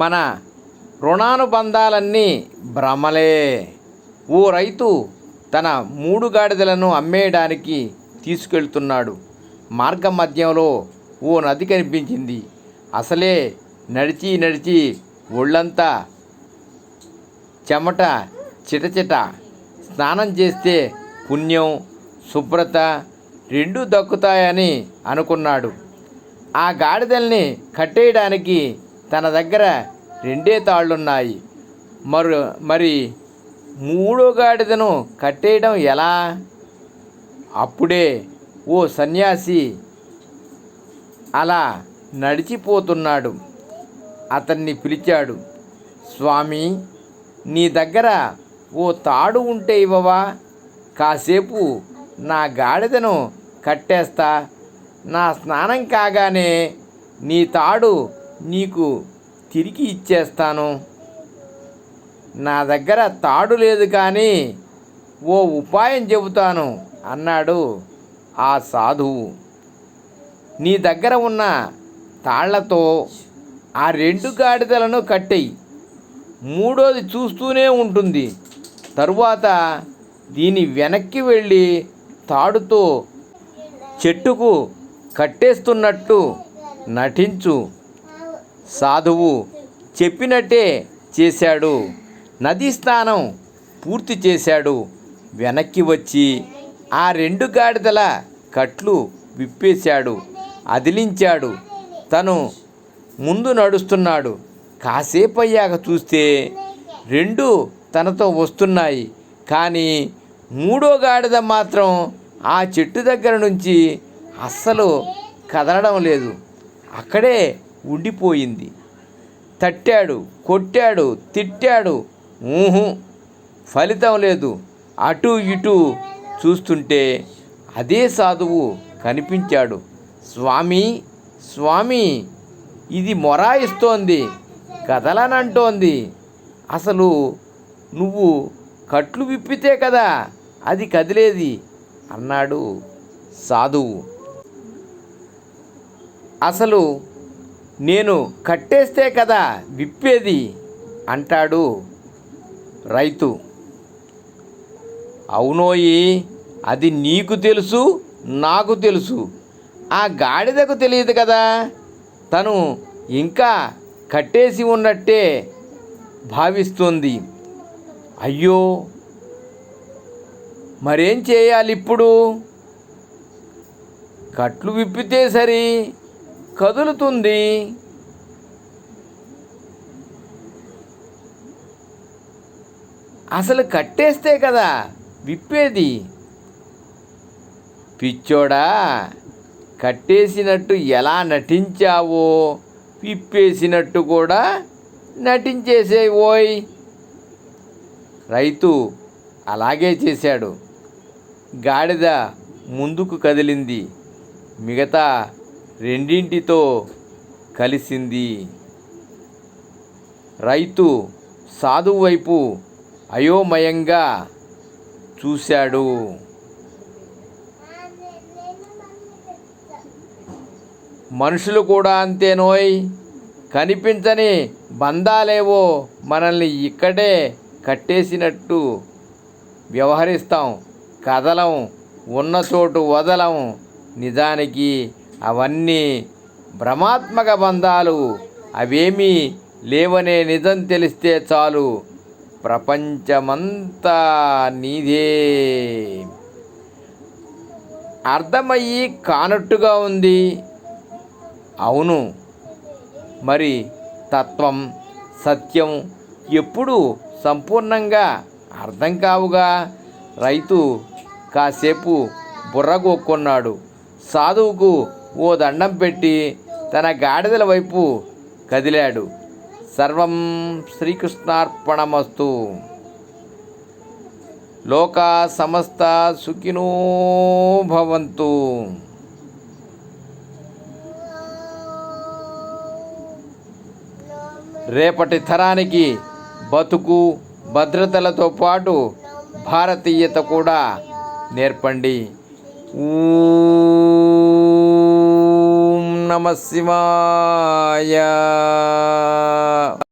మన రుణానుబంధాలన్నీ భ్రమలే. ఓ రైతు తన మూడు గాడిదలను అమ్మేయడానికి తీసుకెళ్తున్నాడు. మార్గ మధ్యంలో ఓ నది కనిపించింది. అసలే నడిచి నడిచి ఒళ్ళంతా చెమట చిటచిట. స్నానం చేస్తే పుణ్యం శుభ్రత రెండూ దక్కుతాయని అనుకున్నాడు. ఆ గాడిదల్ని కట్టేయడానికి తన దగ్గర రెండే తాళ్ళున్నాయి. మరు మరి మూడో గాడిదను కట్టేయడం ఎలా? అప్పుడే ఓ సన్యాసి అలా నడిచిపోతున్నాడు. అతన్ని పిలిచాడు స్వామి నీ దగ్గర ఓ తాడు ఉంటే ఇవ్వవా? కాసేపు నా గాడిదను కట్టేస్తా. నా స్నానం కాగానే నీ తాడు నీకు తిరిగి ఇచ్చేస్తాను. నా దగ్గర తాడు లేదు కానీ ఓ ఉపాయం చెబుతాను అన్నాడు ఆ సాధువు. నీ దగ్గర ఉన్న తాళ్ళతో ఆ రెండు గాడిదలను కట్టెయి. మూడోది చూస్తూనే ఉంటుంది. తరువాత దీని వెనక్కి వెళ్ళి తాడుతో చెట్టుకు కట్టేస్తున్నట్టు నటించు. సాధువు చెప్పినట్టే చేశాడు. నదీ స్నానం పూర్తి చేశాడు. వెనక్కి వచ్చి ఆ రెండు గాడిదల కట్లు విప్పేశాడు. అదిలించాడు. తను ముందు నడుస్తున్నాడు. కాసేపు అయ్యాక చూస్తే రెండు తనతో వస్తున్నాయి. కానీ మూడో గాడిద మాత్రం ఆ చెట్టు దగ్గర నుంచి అస్సలు కదలడం లేదు. అక్కడే ఉండిపోయింది. తట్టాడు కొట్టాడు తిట్టాడు. ఊహు ఫలితం లేదు. అటు ఇటు చూస్తుంటే అదే సాధువు కనిపించాడు. స్వామి స్వామి ఇది మొరాయిస్తోంది కదలనంటోంది. అసలు నువ్వు కట్లు విప్పితే కదా అది కదిలేది అన్నాడు సాధువు. అసలు నేను కట్టేస్తే కదా విప్పేది అంటాడు రైతు. అవునోయి అది నీకు తెలుసు నాకు తెలుసు. ఆ గాడిదకు తెలియదు కదా. తను ఇంకా కట్టేసి ఉన్నట్టే భావిస్తుంది. అయ్యో మరేం చేయాలి ఇప్పుడు కట్లు విప్పితే సరి. కదులుతుంది. అసలు కట్టేస్తే కదా విప్పేది. పిచ్చోడా కట్టేసినట్టు ఎలా నటించావో విప్పేసినట్టు కూడా నటించేసే ఓయ్. రైతు అలాగే చేశాడు. గాడిద ముందుకు కదిలింది. మిగతా రెండింటితో కలిసింది. రైతు సాధువు వైపు అయోమయంగా చూశాడు. మనుషులు కూడా అంతేనోయ్ కనిపించని బంధాలేవో మనల్ని ఇక్కడే కట్టేసినట్టు వ్యవహరిస్తాం. కదలం ఉన్న చోటు వదలం నిజానికి అవన్నీ భ్రమాత్మక బంధాలు. అవేమీ లేవనే నిజం తెలిస్తే చాలు. ప్రపంచమంతా నీదే. అర్థమయ్యి కానట్టుగా ఉంది. అవును. మరి తత్వం సత్యం ఎప్పుడు సంపూర్ణంగా అర్థం కావుగా? రైతు కాసేపు బుర్రగొక్కున్నాడు సాధువుకు ఓ దండం పెట్టి తన గాడిదల వైపు కదిలాడు. సర్వం శ్రీకృష్ణార్పణమస్తు. లోక సమస్త సుఖినో భవంతు. రేపటి తరానికి బతుకు భద్రతలతో పాటు భారతీయత కూడా నేర్పండి. ఊ నమ శివాయ.